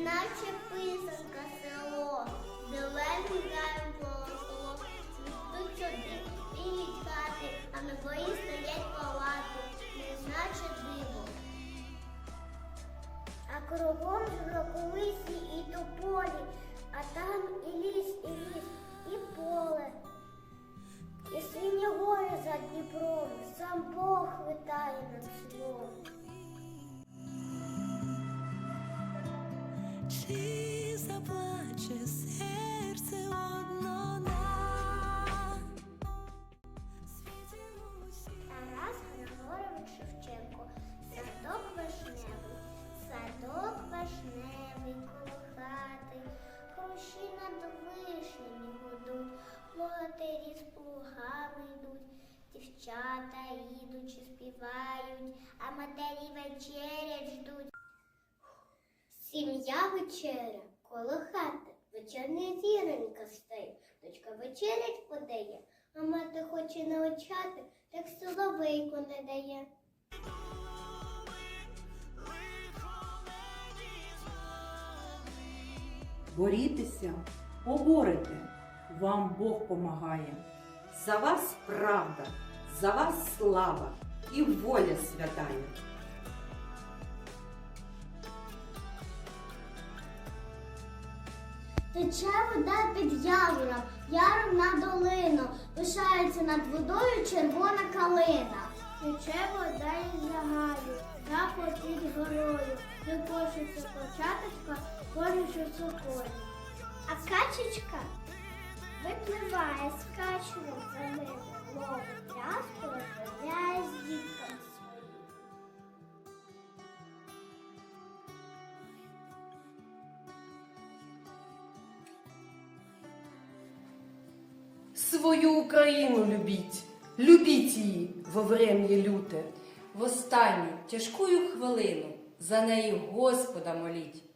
неначе писанка село, зелені гаєм колосо, тут сади, біліть хати, а на бої стоять палати, неначе диво. А кругом жураколисі і тополі, Заплаче серце одно на. Світі Шевченко, садок вишневий, садок вишневий коло хрущі над вишнями гудуть, плотарі з плугами йдуть, дівчата їдучи співають, а матері вечерять ждуть. Сім'я вечеря коло хати, вечерня зіронька стає, дочка вечерять подає, а мати хоче навчати, так соловейку не дає. Борітеся, поборете, вам Бог помагає. За вас правда, за вас слава і воля святая. Тече вода під явором, яром на долину, пишається над водою червона калина. Тече вода із загаю, запах під горою, викошується початочка, кожучи соколі. А качечка випливає з качуром за ними, ловить тряску, Свою Україну любіть, любіть її во врем'я люте. В останню тяжкую хвилину за неї Господа моліть.